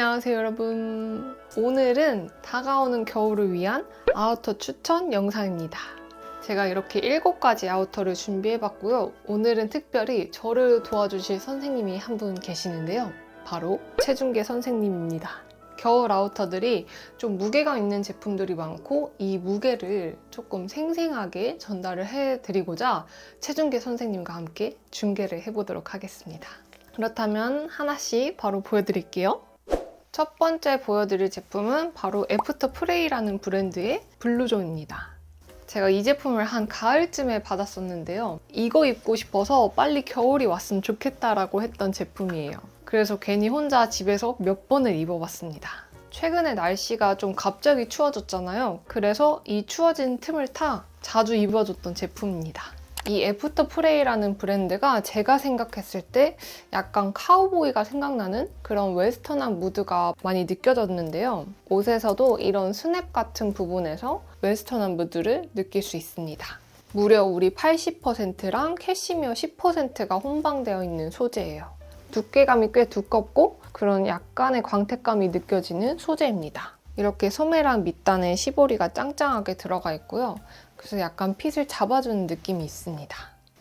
안녕하세요 여러분. 오늘은 다가오는 겨울을 위한 아우터 추천 영상입니다. 제가 이렇게 7가지 아우터를 준비해봤고요. 오늘은 특별히 저를 도와주실 선생님이 한 분 계시는데요. 바로 최중계 선생님입니다. 겨울 아우터들이 좀 무게감 있는 제품들이 많고 이 무게를 조금 생생하게 전달을 해드리고자 최중계 선생님과 함께 중계를 해보도록 하겠습니다. 그렇다면 하나씩 바로 보여드릴게요 첫 번째 보여드릴 제품은 바로 애프터 프레이라는 브랜드의 블루존입니다. 제가 이 제품을 한 가을쯤에 받았었는데요. 이거 입고 싶어서 빨리 겨울이 왔으면 좋겠다라고 했던 제품이에요. 그래서 괜히 혼자 집에서 몇 번을 입어봤습니다. 최근에 날씨가 좀 갑자기 추워졌잖아요. 그래서 이 추워진 틈을 타 자주 입어줬던 제품입니다. 이 애프터 프레이라는 브랜드가 제가 생각했을 때 약간 카우보이가 생각나는 그런 웨스턴한 무드가 많이 느껴졌는데요. 옷에서도 이런 스냅 같은 부분에서 웨스턴한 무드를 느낄 수 있습니다. 무려 우리 80%랑 캐시미어 10%가 혼방되어 있는 소재예요. 두께감이 꽤 두껍고 그런 약간의 광택감이 느껴지는 소재입니다. 이렇게 소매랑 밑단에 시보리가 짱짱하게 들어가 있고요. 그래서 약간 핏을 잡아주는 느낌이 있습니다.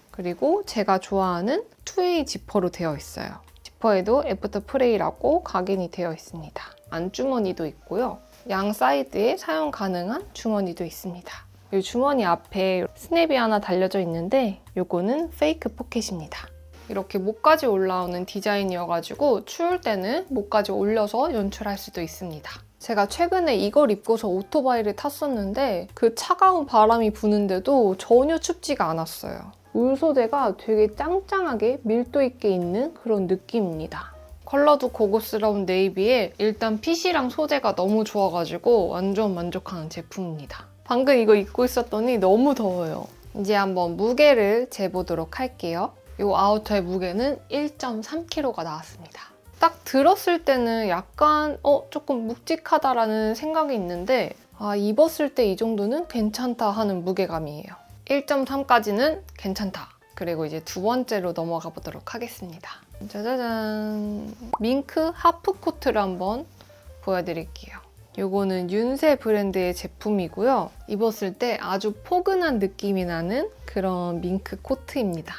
그리고 제가 좋아하는 투웨이 지퍼로 되어 있어요. 지퍼에도 애프터 프레이라고 각인이 되어 있습니다. 안주머니도 있고요. 양 사이드에 사용 가능한 주머니도 있습니다. 이 주머니 앞에 스냅이 하나 달려져 있는데 이거는 페이크 포켓입니다. 이렇게 목까지 올라오는 디자인이어가지고 추울 때는 목까지 올려서 연출할 수도 있습니다. 제가 최근에 이걸 입고서 오토바이를 탔었는데 그 차가운 바람이 부는데도 전혀 춥지가 않았어요. 울 소재가 되게 짱짱하게 밀도 있게 있는 그런 느낌입니다. 컬러도 고급스러운 네이비에 일단 핏이랑 소재가 너무 좋아가지고 완전 만족하는 제품입니다. 방금 이거 입고 있었더니 너무 더워요. 이제 한번 무게를 재보도록 할게요. 이 아우터의 무게는 1.3kg가 나왔습니다. 딱 들었을 때는 약간 어 조금 묵직하다라는 생각이 있는데 아 입었을 때 이 정도는 괜찮다 하는 무게감이에요. 1.3까지는 괜찮다. 그리고 이제 두 번째로 넘어가 보도록 하겠습니다. 짜자잔 밍크 하프 코트를 한번 보여드릴게요. 이거는 윤세 브랜드의 제품이고요. 입었을 때 아주 포근한 느낌이 나는 그런 밍크 코트입니다.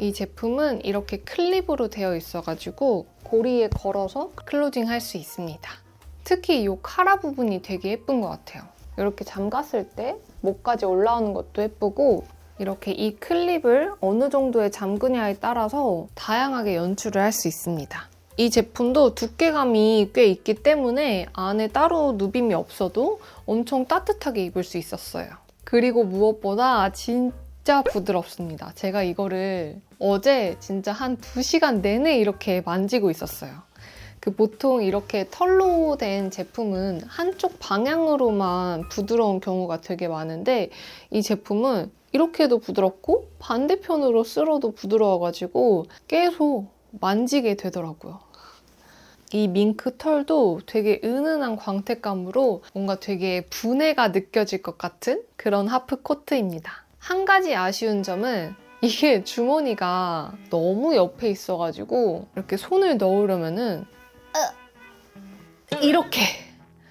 이 제품은 이렇게 클립으로 되어 있어가지고 고리에 걸어서 클로징 할 수 있습니다. 특히 이 카라 부분이 되게 예쁜 것 같아요. 이렇게 잠갔을 때 목까지 올라오는 것도 예쁘고 이렇게 이 클립을 어느 정도에 잠그냐에 따라서 다양하게 연출을 할 수 있습니다. 이 제품도 두께감이 꽤 있기 때문에 안에 따로 누빔이 없어도 엄청 따뜻하게 입을 수 있었어요. 그리고 무엇보다 진짜 부드럽습니다. 제가 이거를 어제 진짜 한 2시간 내내 이렇게 만지고 있었어요. 그 보통 이렇게 털로 된 제품은 한쪽 방향으로만 부드러운 경우가 되게 많은데 이 제품은 이렇게도 부드럽고 반대편으로 쓸어도 부드러워가지고 계속 만지게 되더라고요. 이 밍크 털도 되게 은은한 광택감으로 뭔가 되게 분해가 느껴질 것 같은 그런 하프 코트입니다. 한 가지 아쉬운 점은 이게 주머니가 너무 옆에 있어가지고 이렇게 손을 넣으려면은 이렇게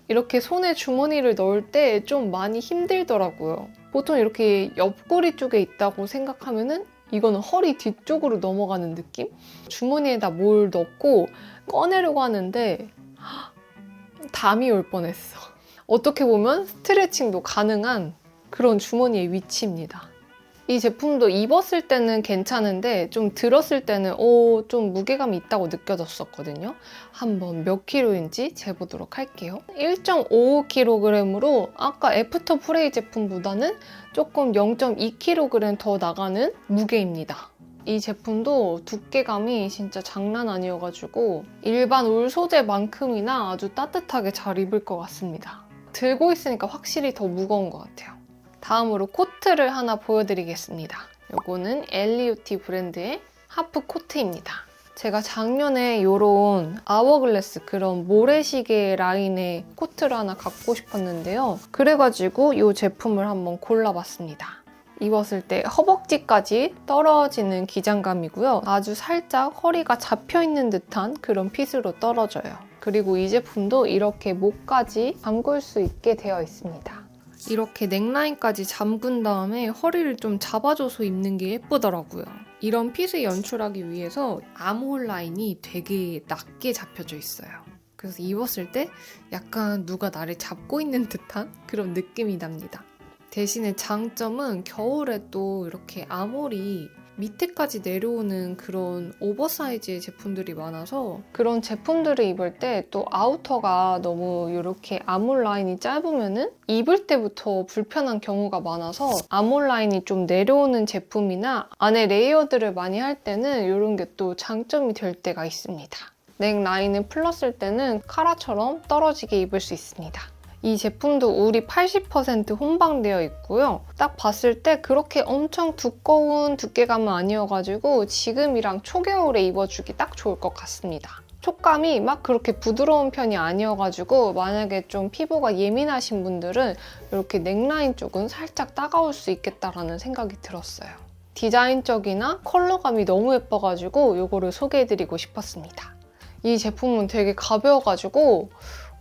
이렇게 손에 주머니를 넣을 때 좀 많이 힘들더라고요. 보통 이렇게 옆구리 쪽에 있다고 생각하면은 이거는 허리 뒤쪽으로 넘어가는 느낌? 주머니에다 뭘 넣고 꺼내려고 하는데 담이 올 뻔했어. 어떻게 보면 스트레칭도 가능한 그런 주머니의 위치입니다. 이 제품도 입었을 때는 괜찮은데 좀 들었을 때는 오, 좀 무게감이 있다고 느껴졌었거든요. 한번 몇 킬로인지 재보도록 할게요. 1.55kg으로 아까 애프터 프레이 제품보다는 조금 0.2kg 더 나가는 무게입니다. 이 제품도 두께감이 진짜 장난 아니어가지고 일반 울 소재만큼이나 아주 따뜻하게 잘 입을 것 같습니다. 들고 있으니까 확실히 더 무거운 것 같아요. 다음으로 코트를 하나 보여드리겠습니다. 이거는 엘리오티 브랜드의 하프 코트입니다. 제가 작년에 이런 아워글래스 그런 모래시계 라인의 코트를 하나 갖고 싶었는데요. 그래가지고 이 제품을 한번 골라봤습니다. 입었을 때 허벅지까지 떨어지는 기장감이고요. 아주 살짝 허리가 잡혀있는 듯한 그런 핏으로 떨어져요. 그리고 이 제품도 이렇게 목까지 잠글 수 있게 되어 있습니다. 이렇게 넥라인까지 잠근 다음에 허리를 좀 잡아줘서 입는 게 예쁘더라고요. 이런 핏을 연출하기 위해서 아몰 라인이 되게 낮게 잡혀져 있어요. 그래서 입었을 때 약간 누가 나를 잡고 있는 듯한 그런 느낌이 납니다. 대신에 장점은 겨울에 또 이렇게 아몰이 밑에까지 내려오는 그런 오버사이즈의 제품들이 많아서 그런 제품들을 입을 때 또 아우터가 너무 이렇게 아몰 라인이 짧으면은 입을 때부터 불편한 경우가 많아서 아몰 라인이 좀 내려오는 제품이나 안에 레이어드를 많이 할 때는 이런 게 또 장점이 될 때가 있습니다. 넥 라인을 풀렀을 때는 카라처럼 떨어지게 입을 수 있습니다. 이 제품도 울이 80% 혼방되어 있고요. 딱 봤을 때 그렇게 엄청 두꺼운 두께감은 아니어가지고 지금이랑 초겨울에 입어주기 딱 좋을 것 같습니다. 촉감이 막 그렇게 부드러운 편이 아니어가지고 만약에 좀 피부가 예민하신 분들은 이렇게 넥라인 쪽은 살짝 따가울 수 있겠다라는 생각이 들었어요. 디자인적이나 컬러감이 너무 예뻐가지고 이거를 소개해드리고 싶었습니다. 이 제품은 되게 가벼워가지고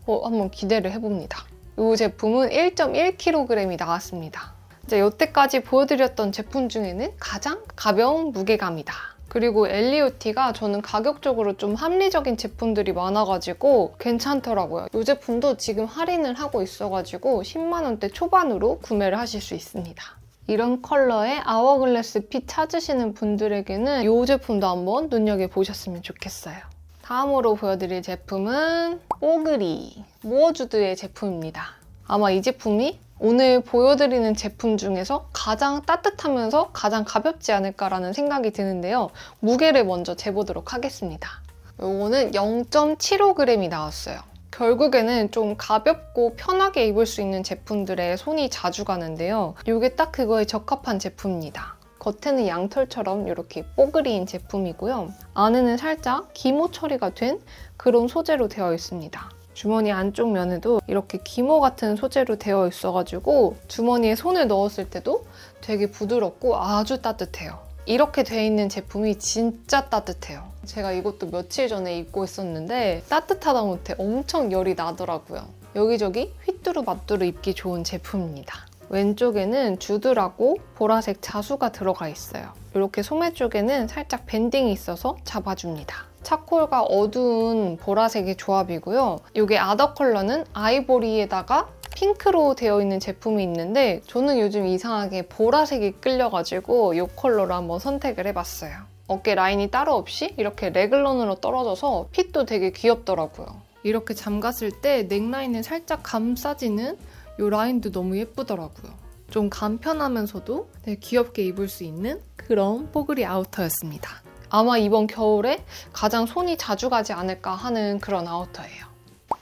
어, 한번 기대를 해봅니다. 이 제품은 1.1kg이 나왔습니다. 이제 여태까지 보여드렸던 제품 중에는 가장 가벼운 무게감이다. 그리고 엘리오티가 저는 가격적으로 좀 합리적인 제품들이 많아가지고 괜찮더라고요. 이 제품도 지금 할인을 하고 있어가지고 10만원대 초반으로 구매를 하실 수 있습니다. 이런 컬러의 아워글래스 핏 찾으시는 분들에게는 이 제품도 한번 눈여겨보셨으면 좋겠어요. 다음으로 보여드릴 제품은 뽀글이 모어주드의 제품입니다. 아마 이 제품이 오늘 보여드리는 제품 중에서 가장 따뜻하면서 가장 가볍지 않을까라는 생각이 드는데요. 무게를 먼저 재보도록 하겠습니다. 이거는 0.75g이 나왔어요. 결국에는 좀 가볍고 편하게 입을 수 있는 제품들에 손이 자주 가는데요. 이게 딱 그거에 적합한 제품입니다. 겉에는 양털처럼 이렇게 뽀글이인 제품이고요. 안에는 살짝 기모 처리가 된 그런 소재로 되어 있습니다. 주머니 안쪽 면에도 이렇게 기모 같은 소재로 되어 있어가지고 주머니에 손을 넣었을 때도 되게 부드럽고 아주 따뜻해요. 이렇게 돼 있는 제품이 진짜 따뜻해요. 제가 이것도 며칠 전에 입고 있었는데 따뜻하다 못해 엄청 열이 나더라고요. 여기저기 휘뚜루 마뚜루 입기 좋은 제품입니다. 왼쪽에는 주드라고 보라색 자수가 들어가 있어요. 이렇게 소매 쪽에는 살짝 밴딩이 있어서 잡아줍니다. 차콜과 어두운 보라색의 조합이고요. 이게 아더 컬러는 아이보리에다가 핑크로 되어 있는 제품이 있는데 저는 요즘 이상하게 보라색이 끌려가지고 이 컬러로 한번 선택을 해봤어요. 어깨 라인이 따로 없이 이렇게 레글런으로 떨어져서 핏도 되게 귀엽더라고요. 이렇게 잠갔을 때 넥라인을 살짝 감싸지는 이 라인도 너무 예쁘더라고요. 좀 간편하면서도 귀엽게 입을 수 있는 그런 뽀글이 아우터였습니다. 아마 이번 겨울에 가장 손이 자주 가지 않을까 하는 그런 아우터예요.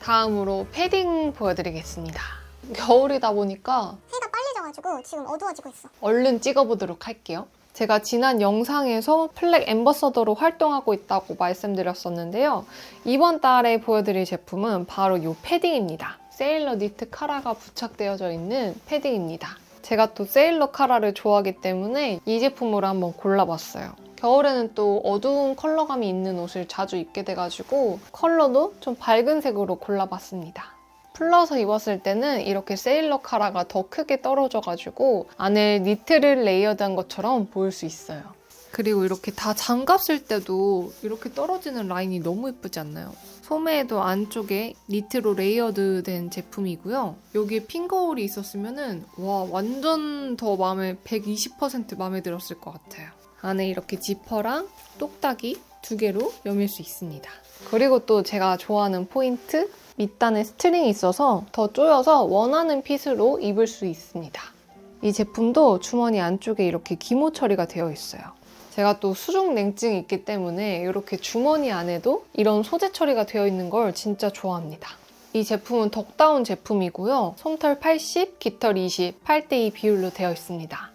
다음으로 패딩 보여드리겠습니다. 겨울이다 보니까 해가 빨리 져가지고 지금 어두워지고 있어. 얼른 찍어보도록 할게요. 제가 지난 영상에서 플렉 앰버서더로 활동하고 있다고 말씀드렸었는데요. 이번 달에 보여드릴 제품은 바로 이 패딩입니다. 세일러 니트 카라가 부착되어져 있는 패딩입니다. 제가 또 세일러 카라를 좋아하기 때문에 이 제품으로 한번 골라봤어요. 겨울에는 또 어두운 컬러감이 있는 옷을 자주 입게 돼가지고 컬러도 좀 밝은 색으로 골라봤습니다. 풀러서 입었을 때는 이렇게 세일러 카라가 더 크게 떨어져가지고 안에 니트를 레이어드한 것처럼 보일 수 있어요. 그리고 이렇게 다 장갑 쓸 때도 이렇게 떨어지는 라인이 너무 예쁘지 않나요? 소매에도 안쪽에 니트로 레이어드 된 제품이고요. 여기에 핑거홀이 있었으면은 와 완전 더 마음에 120% 마음에 들었을 것 같아요. 안에 이렇게 지퍼랑 똑딱이 두 개로 여밀 수 있습니다. 그리고 또 제가 좋아하는 포인트 밑단에 스트링이 있어서 더 조여서 원하는 핏으로 입을 수 있습니다. 이 제품도 주머니 안쪽에 이렇게 기모 처리가 되어 있어요. 제가 또 수중 냉증이 있기 때문에 이렇게 주머니 안에도 이런 소재 처리가 되어 있는 걸 진짜 좋아합니다. 이 제품은 덕다운 제품이고요. 솜털 80, 깃털 20, 8대2 비율로 되어 있습니다.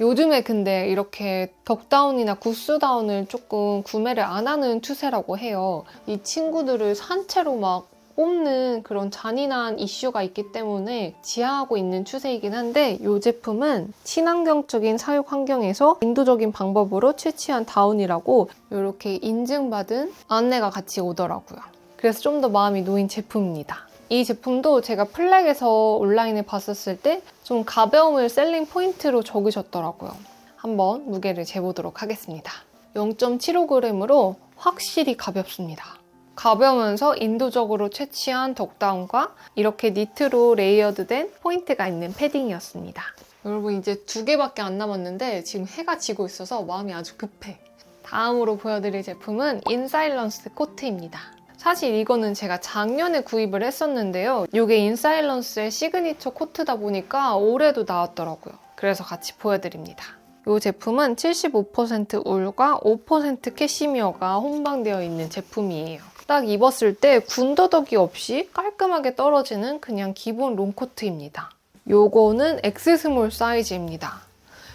요즘에 근데 이렇게 덕다운이나 구스다운을 조금 구매를 안 하는 추세라고 해요. 이 친구들을 산채로 막 뽑는 그런 잔인한 이슈가 있기 때문에 지향하고 있는 추세이긴 한데 이 제품은 친환경적인 사육 환경에서 인도적인 방법으로 채취한 다운이라고 이렇게 인증받은 안내가 같이 오더라고요. 그래서 좀 더 마음이 놓인 제품입니다. 이 제품도 제가 플렉에서 온라인에 봤었을 때 좀 가벼움을 셀링 포인트로 적으셨더라고요. 한번 무게를 재보도록 하겠습니다. 0.75g으로 확실히 가볍습니다. 가벼우면서 인도적으로 채취한 덕다운과 이렇게 니트로 레이어드된 포인트가 있는 패딩이었습니다. 여러분 이제 두 개밖에 안 남았는데 지금 해가 지고 있어서 마음이 아주 급해. 다음으로 보여드릴 제품은 인사일런스 코트입니다. 사실 이거는 제가 작년에 구입을 했었는데요. 이게 인사일런스의 시그니처 코트다 보니까 올해도 나왔더라고요. 그래서 같이 보여드립니다. 이 제품은 75% 울과 5% 캐시미어가 혼방되어 있는 제품이에요. 딱 입었을 때 군더더기 없이 깔끔하게 떨어지는 그냥 기본 롱코트입니다. 요거는 X 스몰 사이즈입니다.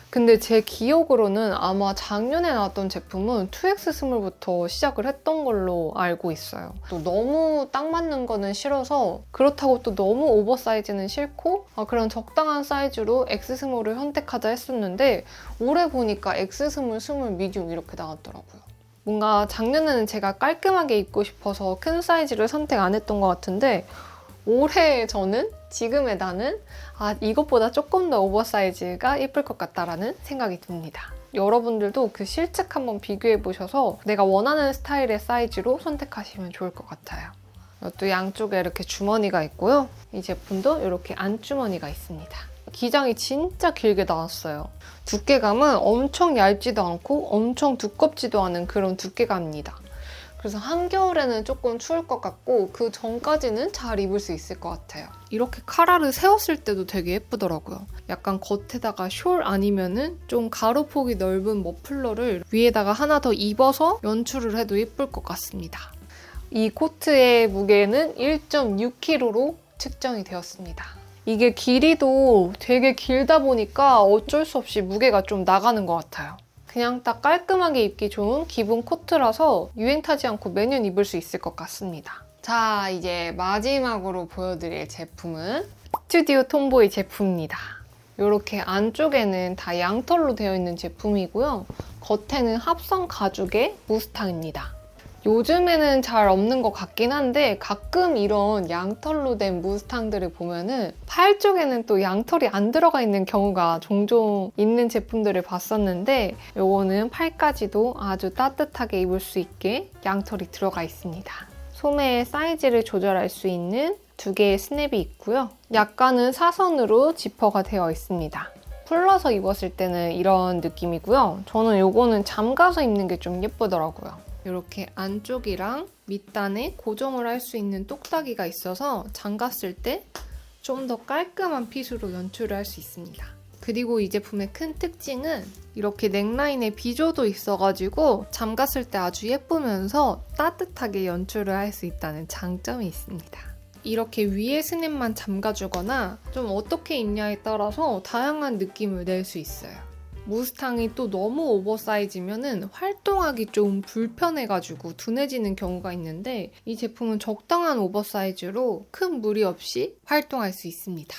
근데 제 기억으로는 아마 작년에 나왔던 제품은 2X 스몰부터 시작을 했던 걸로 알고 있어요. 또 너무 딱 맞는 거는 싫어서 그렇다고 또 너무 오버사이즈는 싫고 아, 그런 적당한 사이즈로 X 스몰을 선택하자 했었는데 올해 보니까 X 스몰, 스몰, 미디움 이렇게 나왔더라고요. 뭔가 작년에는 제가 깔끔하게 입고 싶어서 큰 사이즈를 선택 안 했던 것 같은데 올해 저는 지금의 나는 아 이것보다 조금 더 오버사이즈가 예쁠 것 같다라는 생각이 듭니다. 여러분들도 그 실측 한번 비교해 보셔서 내가 원하는 스타일의 사이즈로 선택하시면 좋을 것 같아요. 또 양쪽에 이렇게 주머니가 있고요. 이 제품도 이렇게 안주머니가 있습니다. 기장이 진짜 길게 나왔어요. 두께감은 엄청 얇지도 않고 엄청 두껍지도 않은 그런 두께감입니다. 그래서 한겨울에는 조금 추울 것 같고 그 전까지는 잘 입을 수 있을 것 같아요. 이렇게 카라를 세웠을 때도 되게 예쁘더라고요. 약간 겉에다가 숄 아니면은 좀 가로폭이 넓은 머플러를 위에다가 하나 더 입어서 연출을 해도 예쁠 것 같습니다. 이 코트의 무게는 1.6kg로 측정이 되었습니다. 이게 길이도 되게 길다 보니까 어쩔 수 없이 무게가 좀 나가는 것 같아요. 그냥 딱 깔끔하게 입기 좋은 기본 코트라서 유행 타지 않고 매년 입을 수 있을 것 같습니다. 자, 이제 마지막으로 보여드릴 제품은 스튜디오 톰보이 제품입니다. 이렇게 안쪽에는 다 양털로 되어 있는 제품이고요. 겉에는 합성 가죽의 무스탕입니다. 요즘에는 잘 없는 것 같긴 한데 가끔 이런 양털로 된 무스탕들을 보면은 팔 쪽에는 또 양털이 안 들어가 있는 경우가 종종 있는 제품들을 봤었는데 요거는 팔까지도 아주 따뜻하게 입을 수 있게 양털이 들어가 있습니다. 소매의 사이즈를 조절할 수 있는 두 개의 스냅이 있고요. 약간은 사선으로 지퍼가 되어 있습니다. 풀러서 입었을 때는 이런 느낌이고요. 저는 요거는 잠가서 입는 게 좀 예쁘더라고요. 이렇게 안쪽이랑 밑단에 고정을 할 수 있는 똑딱이가 있어서 잠갔을 때 좀 더 깔끔한 핏으로 연출을 할 수 있습니다. 그리고 이 제품의 큰 특징은 이렇게 넥라인에 비조도 있어가지고 잠갔을 때 아주 예쁘면서 따뜻하게 연출을 할 수 있다는 장점이 있습니다. 이렇게 위에 스냅만 잠가주거나 좀 어떻게 입냐에 따라서 다양한 느낌을 낼 수 있어요. 무스탕이 또 너무 오버사이즈면은 활동하기 좀 불편해가지고 둔해지는 경우가 있는데 이 제품은 적당한 오버사이즈로 큰 무리 없이 활동할 수 있습니다.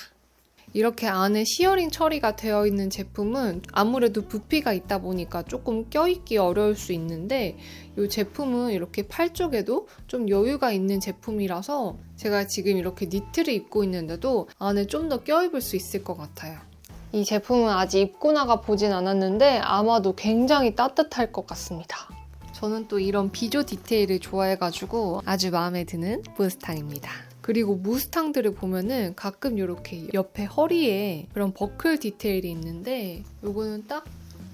이렇게 안에 시어링 처리가 되어 있는 제품은 아무래도 부피가 있다 보니까 조금 껴입기 어려울 수 있는데 이 제품은 이렇게 팔 쪽에도 좀 여유가 있는 제품이라서 제가 지금 이렇게 니트를 입고 있는데도 안에 좀 더 껴입을 수 있을 것 같아요. 이 제품은 아직 입고 나가 보진 않았는데 아마도 굉장히 따뜻할 것 같습니다. 저는 또 이런 비조 디테일을 좋아해가지고 아주 마음에 드는 무스탕입니다. 그리고 무스탕들을 보면은 가끔 이렇게 옆에 허리에 그런 버클 디테일이 있는데 이거는 딱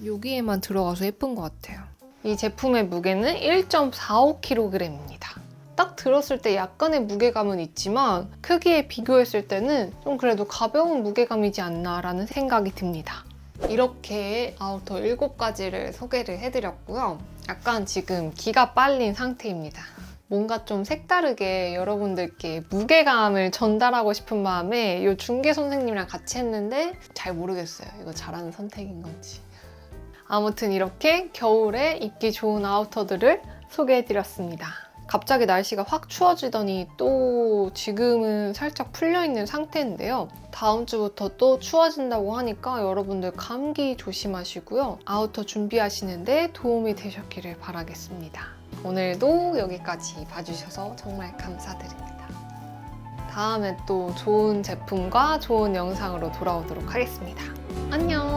여기에만 들어가서 예쁜 것 같아요. 이 제품의 무게는 1.45kg입니다. 딱 들었을 때 약간의 무게감은 있지만 크기에 비교했을 때는 좀 그래도 가벼운 무게감이지 않나라는 생각이 듭니다. 이렇게 아우터 7가지를 소개를 해드렸고요. 약간 지금 기가 빨린 상태입니다. 뭔가 좀 색다르게 여러분들께 무게감을 전달하고 싶은 마음에 이 중개 선생님이랑 같이 했는데 잘 모르겠어요. 이거 잘하는 선택인 건지. 아무튼 이렇게 겨울에 입기 좋은 아우터들을 소개해드렸습니다. 갑자기 날씨가 확 추워지더니 또 지금은 살짝 풀려있는 상태인데요. 다음 주부터 또 추워진다고 하니까 여러분들 감기 조심하시고요. 아우터 준비하시는데 도움이 되셨기를 바라겠습니다. 오늘도 여기까지 봐주셔서 정말 감사드립니다. 다음에 또 좋은 제품과 좋은 영상으로 돌아오도록 하겠습니다. 안녕!